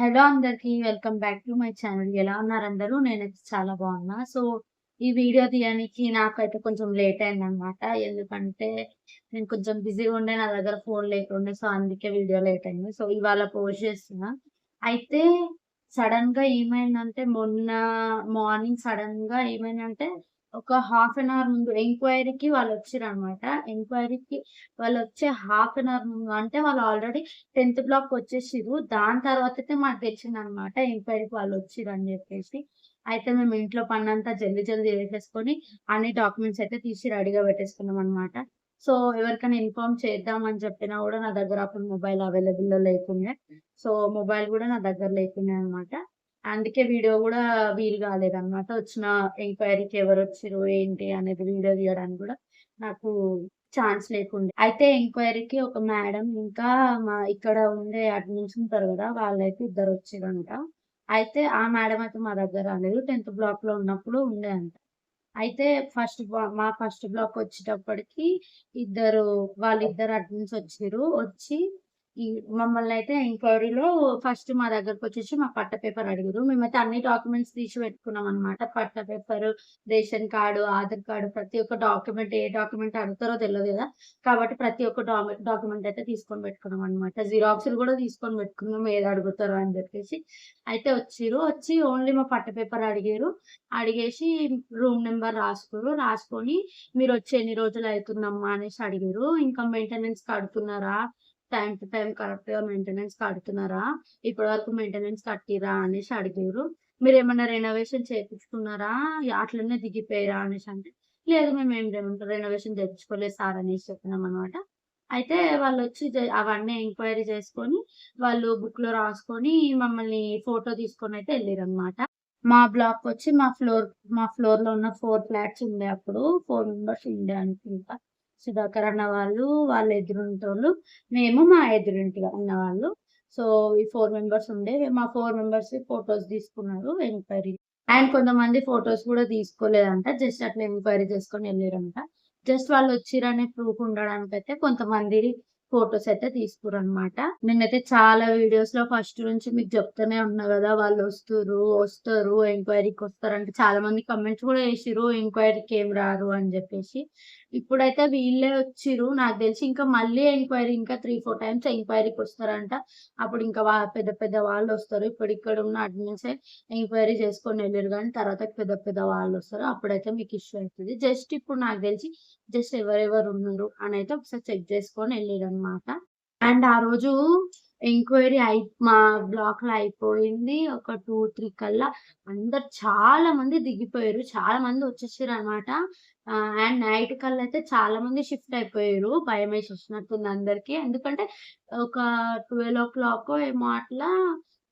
Hello అందరికి welcome back to my channel. ఎలా ఉన్నారు అందరూ? నేనైతే చాలా బాగున్నా. సో ఈ వీడియో తీయడానికి నాకైతే కొంచెం లేట్ అయింది అనమాట ఎందుకంటే నేను కొంచెం బిజీగా ఉండే నా దగ్గర ఫోన్ లేకుండే సో అందుకే వీడియో లేట్ అయింది. సో ఇవాళ పోస్ట్ చేస్తున్నా. అయితే సడన్గా ఏమైందంటే మొన్న మార్నింగ్ సడన్గా ఏమైందంటే ఒక హాఫ్ అన్ అవర్ ముందు ఎంక్వైరీకి వాళ్ళు వచ్చారు అనమాట ఎంక్వైరీకి వాళ్ళు వచ్చే హాఫ్ అన్ అవర్ ముందు అంటే వాళ్ళు ఆల్రెడీ టెన్త్ బ్లాక్ వచ్చేసిరు దాని తర్వాత అయితే మాకు తెచ్చిందనమాట అనమాట ఎంక్వైరీకి వాళ్ళు వచ్చిరు అని చెప్పేసి. అయితే మేము ఇంట్లో పని అంతా జల్దీ జల్దీ వేసేసుకొని అన్ని డాక్యుమెంట్స్ అయితే తీసి రెడీగా పెట్టేసుకున్నాం అనమాట సో ఎవరికైనా ఇన్ఫార్మ్ చేద్దామని చెప్పినా కూడా నా దగ్గర అప్పుడు మొబైల్ అవైలబుల్లో లేకుండే. సో మొబైల్ కూడా నా దగ్గర లేకుండే అనమాట అందుకే వీడియో కూడా వీలు కాలేదన్నమాట. వచ్చిన ఎంక్వైరీకి ఎవరు వచ్చారు ఏంటి అనేది వీడియో తీయడానికి కూడా నాకు ఛాన్స్ లేకుండే. అయితే ఎంక్వైరీకి ఒక మేడం ఇంకా మా ఇక్కడ ఉండే అడ్మిన్స్ ఉంటారు కదా వాళ్ళైతే ఇద్దరు వచ్చారంట అయితే ఆ మేడం అయితే మా దగ్గర రాలేదు టెన్త్ బ్లాక్లో ఉన్నప్పుడు ఉండే అంట. అయితే ఫస్ట్ మా ఫస్ట్ బ్లాక్ వచ్చేటప్పటికి ఇద్దరు వాళ్ళిద్దరు అడ్మిన్స్ వచ్చారు వచ్చి మమ్మల్ని అయితే ఎంక్వైరీలో ఫస్ట్ మా దగ్గరకు వచ్చేసి మా పట్ట పేపర్ అడిగారు మేమైతే అన్ని డాక్యుమెంట్స్ తీసి పెట్టుకున్నాం అనమాట పట్ట paper ration card Aadhaar card ప్రతి ఒక్క డాక్యుమెంట్ ఏ డాక్యుమెంట్ అడుగుతారో తెలియదు కదా. కాబట్టి ప్రతి ఒక్క డాక్యుమెంట్ అయితే తీసుకొని పెట్టుకున్నాం అనమాట జిరాక్స్లు కూడా తీసుకొని పెట్టుకున్నాం ఏది అడుగుతారో అని చెప్పేసి. అయితే వచ్చిరు వచ్చి ఓన్లీ మా పట్ట పేపర్ అడిగారు అడిగేసి రూమ్ నెంబర్ రాసుకోరు రాసుకొని మీరు వచ్చి ఎన్ని రోజులు అవుతుందమ్మా? అనేసి అడిగారు ఇంకా మెయింటెనెన్స్ కడుతున్నారా? టైం టు టైం కరెక్ట్గా మెయింటెనెన్స్ కడుతున్నారా? ఇప్పటి వరకు మెయింటెనెన్స్ కట్టిరా అనేసి అడిగారు. మీరు ఏమైనా రెనోవేషన్ చేయించుకున్నారా అట్లనే దిగిపోయారా అనేసి అంటే లేదు మేము ఏం రెనోవేషన్ తెచ్చుకోలేదు సార్ అనేసి చెప్పినాం అనమాట అయితే వాళ్ళు వచ్చి అవన్నీ ఎంక్వైరీ చేసుకొని వాళ్ళు బుక్లో రాసుకొని మమ్మల్ని ఫోటో తీసుకొని అయితే వెళ్ళారు అనమాట మా బ్లాక్ వచ్చి మా ఫ్లోర్ మా ఫ్లోర్లో ఉన్న ఫోర్ ఫ్లాట్స్ ఉండే అప్పుడు ఫోర్ మెంబర్స్ ఉండే అనుకుంటా. సుధాకర్ అన్న వాళ్ళు వాళ్ళ ఎదురుంటోళ్ళు మేము మా ఎదురింటి అన్న వాళ్ళు సో ఈ ఫోర్ మెంబర్స్ ఉండే. మా ఫోర్ మెంబర్స్ ఫొటోస్ తీసుకున్నారు ఎంక్వైరీ అండ్ కొంతమంది ఫొటోస్ కూడా తీసుకోలేదంట. జస్ట్ అట్లా ఎంక్వైరీ చేసుకొని వెళ్ళారంట. జస్ట్ వాళ్ళు వచ్చిరనే ప్రూఫ్ ఉండడానికి అయితే కొంతమంది ఫొటోస్ అయితే తీసుకురనమాట నేనైతే చాలా వీడియోస్లో ఫస్ట్ నుంచి మీకు చెప్తూనే ఉన్నా కదా వాళ్ళు వస్తారు వస్తారు ఎంక్వైరీకి వస్తారు అంటే చాలా మంది కమెంట్స్ కూడా వేసిరు ఎంక్వైరీకి ఏం రారు అని చెప్పేసి. ఇప్పుడైతే వీళ్ళే వచ్చిరు నాకు తెలిసి ఇంకా మళ్ళీ ఎంక్వైరీ ఇంకా త్రీ ఫోర్ టైమ్స్ ఎంక్వైరీకి వస్తారంట. అప్పుడు ఇంకా పెద్ద పెద్ద వాళ్ళు వస్తారు. ఇప్పుడు ఇక్కడ ఉన్న అడ్మిన్సే ఎంక్వైరీ చేసుకొని వెళ్ళారు కానీ తర్వాత పెద్ద పెద్ద వాళ్ళు వస్తారు. అప్పుడైతే మీకు ఇష్యూ అవుతుంది జస్ట్ ఇప్పుడు నాకు తెలిసి జస్ట్ ఎవరెవరు ఉన్నారు అని అయితే ఒకసారి చెక్ చేసుకొని వెళ్ళారు అనమాట అండ్ ఆ రోజు ఎంక్వైరీ అయి మా బ్లాక్లో అయిపోయింది. ఒక టూ త్రీ కల్లా అందరు చాలా మంది దిగిపోయారు చాలా మంది వచ్చేసారు అనమాట అండ్ నైట్ కల్లా అయితే చాలా మంది షిఫ్ట్ అయిపోయారు. భయం వేసి వచ్చినట్టుంది అందరికి. ఎందుకంటే ఒక ట్వెల్వ్ ఓ క్లాక్ ఏమో అట్లా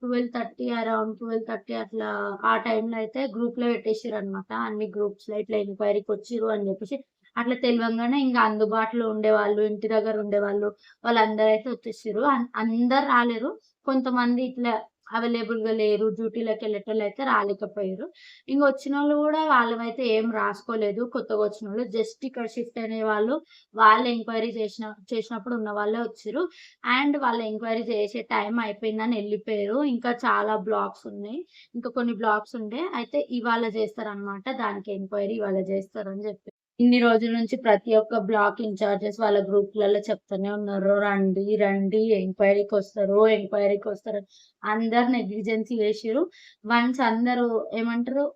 twelve thirty around twelve thirty అట్లా ఆ టైంలో అయితే గ్రూప్లో పెట్టేసారు అనమాట అన్ని గ్రూప్స్లో ఇట్లా ఎంక్వైరీకి వచ్చిరు అని చెప్పేసి. అట్లా తెలియంగానే ఇంకా అందుబాటులో ఉండేవాళ్ళు ఇంటి దగ్గర ఉండేవాళ్ళు వాళ్ళందరూ అయితే వచ్చేసారు అందరు రాలేరు. కొంతమంది ఇట్లా అవైలబుల్గా లేరు డ్యూటీలోకి వెళ్ళేటోళ్ళు అయితే రాలేకపోయారు. ఇంక వచ్చిన వాళ్ళు కూడా వాళ్ళమైతే ఏం రాసుకోలేదు. కొత్తగా వచ్చిన వాళ్ళు జస్ట్ ఇక్కడ షిఫ్ట్ అనే వాళ్ళు వాళ్ళు ఎంక్వైరీ చేసిన చేసినప్పుడు ఉన్న వాళ్ళే వచ్చారు. అండ్ వాళ్ళు ఎంక్వైరీ చేసే టైం అయిపోయిందని వెళ్ళిపోయారు. ఇంకా చాలా బ్లాక్స్ ఉన్నాయి. ఇంకా కొన్ని బ్లాక్స్ ఉండే అయితే ఇవాళ చేస్తారనమాట దానికి ఎంక్వైరీ ఇవాళ చేస్తారని చెప్పి. ఇన్ని రోజుల నుంచి ప్రతి ఒక్క బ్లాక్ ఇన్ఛార్జెస్ వాళ్ళ గ్రూప్లలో చెప్తూనే ఉన్నారు. రండి రండి ఎంక్వైరీకి వస్తారు ఎంక్వైరీకి వస్తారు. అందరు నెగ్లిజెన్సీ వేసిరు వన్స్ అందరూ ఏమంటారు?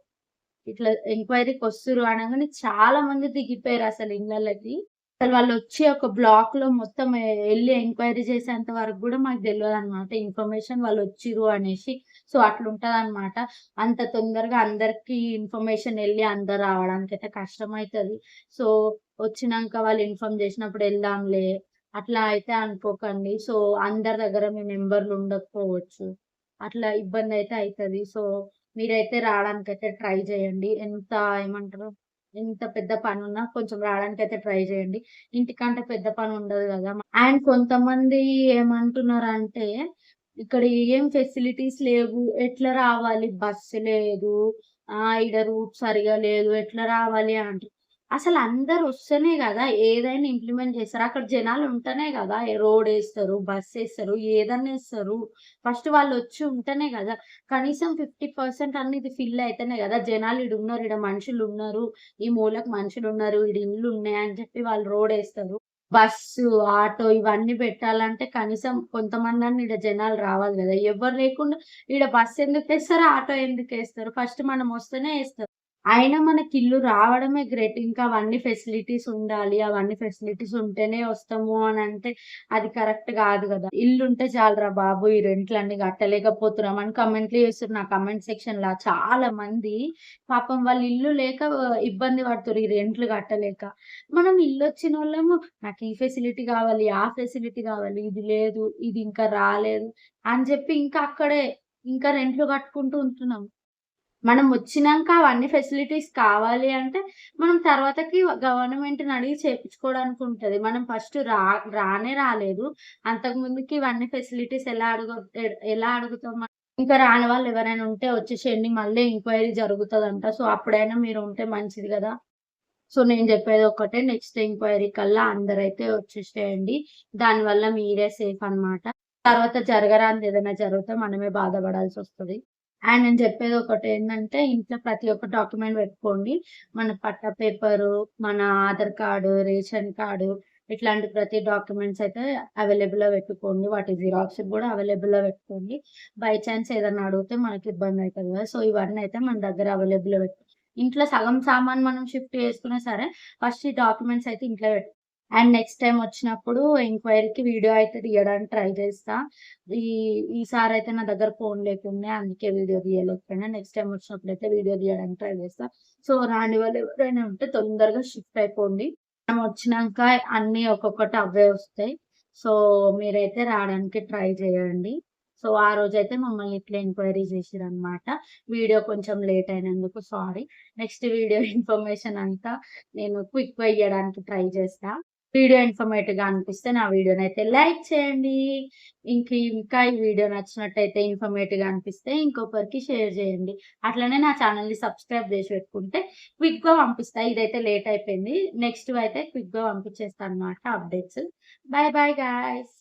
ఇట్లా ఎంక్వైరీకి వస్తారు అనగానే చాలా మంది దిగిపోయారు అసలు ఇళ్ళకి అసలు వాళ్ళు వచ్చి ఒక బ్లాక్లో మొత్తం వెళ్ళి ఎంక్వైరీ చేసేంత వరకు కూడా మాకు తెలియదు అనమాట ఇన్ఫర్మేషన్ వాళ్ళు వచ్చిరు అనేసి. సో అట్లుంటది అనమాట అంత తొందరగా అందరికి ఇన్ఫర్మేషన్ వెళ్ళి అందరు రావడానికి అయితే కష్టం అవుతుంది సో వచ్చినాక వాళ్ళు ఇన్ఫార్మ్ చేసినప్పుడు వెళ్దాంలే అట్లా అయితే అనుకోకండి. సో అందరి దగ్గర మీ నెంబర్లు ఉండకపోవచ్చు. అట్లా ఇబ్బంది అయితే అవుతుంది సో మీరైతే రావడానికి అయితే ట్రై చేయండి. ఎంత ఏమంటారు? ఎంత పెద్ద పని ఉన్నా కొంచెం రావడానికి అయితే ట్రై చేయండి. ఇంటికంటే పెద్ద పని ఉండదు కదా అండ్ కొంతమంది ఏమంటున్నారు అంటే ఇక్కడ ఏం ఫెసిలిటీస్ లేవు ఎట్లా రావాలి? బస్సు లేదు ఆ ఇక్కడ రూట్ సరిగా లేదు ఎట్లా రావాలి అంటే అసలు అందరు వస్తేనే కదా ఏదైనా ఇంప్లిమెంట్ చేస్తారు. అక్కడ జనాలు ఉంటేనే వేస్తారు బస్సు వేస్తారు ఏదన్నా వేస్తారు. ఫస్ట్ వాళ్ళు వచ్చి ఉంటేనే కదా. కనీసం 50% అనేది ఫిల్ అయితేనే కదా. జనాలు ఈడున్నారు, ఈడ మనుషులున్నారు, ఈ మూలకు మనుషులున్నారు, ఈడ ఇండ్లున్నాయి అని చెప్పి వాళ్ళు రోడ్ వేస్తారు. బస్సు, ఆటో ఇవన్నీ పెట్టాలంటే కనీసం కొంతమందన్నా ఈడ జనాలు రావాలి కదా. ఎవ్వరు లేకుండా ఈడ ఎందుకు వేస్తారు ఆటో ఎందుకు వేస్తారు? ఫస్ట్ మనం వస్తేనే వేస్తారు. అయినా మనకి ఇల్లు రావడమే గ్రేట్. ఇంకా అవన్నీ ఫెసిలిటీస్ ఉండాలి. అవన్నీ ఫెసిలిటీస్ ఉంటేనే వస్తాము అని అంటే అది కరెక్ట్ కాదు కదా ఇల్లు ఉంటే చాలురా బాబు! ఈ రెంట్లు అన్ని కట్టలేకపోతున్నాం అని కమెంట్లు చేస్తుర్రు నా కమెంట్ సెక్షన్ లా చాలా మంది. పాపం వాళ్ళు ఇల్లు లేక ఇబ్బంది పడుతుర్రు ఈ రెంట్లు కట్టలేక. మనం ఇల్లు వచ్చిన వాళ్ళము నాకు ఈ ఫెసిలిటీ కావాలి ఆ ఫెసిలిటీ కావాలి ఇది లేదు, ఇది ఇంకా రాలేదు అని చెప్పి ఇంకా అక్కడే ఇంకా రెంట్లు కట్టుకుంటూ ఉంటున్నాం. మనం వచ్చినాక అవన్నీ ఫెసిలిటీస్ కావాలి అంటే, మనం తర్వాతకి గవర్నమెంట్‌ని అడిగి చేపించుకోవడానికి ఉంటుంది మనం ఫస్ట్ రా రానే రాలేదు. అంతకు ముందుకి ఇవన్నీ ఫెసిలిటీస్ ఎలా అడుగు ఎలా అడుగుతాం ఇంకా రాని వాళ్ళు ఎవరైనా ఉంటే వచ్చేసేయండి. మళ్ళీ ఎంక్వైరీ జరుగుతుందంట సో, అప్పుడైనా మీరు ఉంటే మంచిది కదా సో, నేను చెప్పేది ఒక్కటే నెక్స్ట్ ఎంక్వైరీ కల్లా అందరైతే వచ్చేసేయండి. దానివల్ల మీరే సేఫ్ అన్నమాట. తర్వాత జరగరాని ఏదైనా జరిగితే మనమే బాధపడాల్సి వస్తుంది అండ్ నేను చెప్పేది ఒకటి ఏంటంటే ఇంట్లో ప్రతి ఒక్క డాక్యుమెంట్ పెట్టుకోండి. మన పట్టా పేపరు, మన ఆధార్ కార్డు, రేషన్ కార్డు ఇట్లాంటి ప్రతి డాక్యుమెంట్స్ అయితే అవైలబుల్‌లో పెట్టుకోండి. వాటి జిరాక్స్ గూడా అవైలబుల్‌లో పెట్టుకోండి. బై చాన్స్ ఏదైనా అడిగితే మనకి ఇబ్బంది అవుతుంది కదా సో, ఇవన్నీ అయితే మన దగ్గర అవైలబుల్‌లో పెట్టు ఇంట్లో సగం సామాన్ మనం షిఫ్ట్ చేసుకున్నా సరే ఫస్ట్ ఈ డాక్యుమెంట్స్ అయితే ఇంట్లో పెట్టు అండ్ నెక్స్ట్ టైం వచ్చినప్పుడు ఎంక్వైరీకి వీడియో అయితే తీయడానికి ట్రై చేస్తా. ఈ ఈసారి అయితే నా దగ్గర ఫోన్ లేకుండే అందుకే వీడియో తీయలేకపోయినా. నెక్స్ట్ టైమ్ వచ్చినప్పుడైతే వీడియో తీయడానికి ట్రై చేస్తా. సో, రాని వాళ్ళు ఎవరైనా ఉంటే తొందరగా షిఫ్ట్ అయిపోండి. మనం వచ్చినాక అన్నీ ఒక్కొక్కటి అవే వస్తాయి. సో, మీరైతే రావడానికి ట్రై చేయండి. సో, ఆ రోజైతే మమ్మల్ని ఇట్లా ఎంక్వైరీ చేసిర్రనమాట. వీడియో కొంచెం లేట్ అయినందుకు సారీ. నెక్స్ట్ వీడియో ఇన్ఫర్మేషన్ అంతా నేను క్విక్ ఇవ్వడానికి ట్రై చేస్తా. వీడియో ఇన్ఫర్మేటివ్‌గా అనిపిస్తే నా వీడియోనైతే లైక్ చేయండి. ఇంక ఇంకా ఈ వీడియో నచ్చినట్టయితే ఇన్ఫర్మేటివ్‌గా అనిపిస్తే ఇంకొకరికి షేర్ చేయండి. అట్లనే నా ఛానెల్‌ని సబ్స్క్రైబ్ చేసి పెట్టుకుంటే క్విక్‌గా పంపిస్తా. ఇదైతే లేట్ అయిపోయింది. నెక్స్ట్ అయితే క్విక్‌గా పంపించేస్తా అన్నమాట అప్డేట్స్. Bye bye guys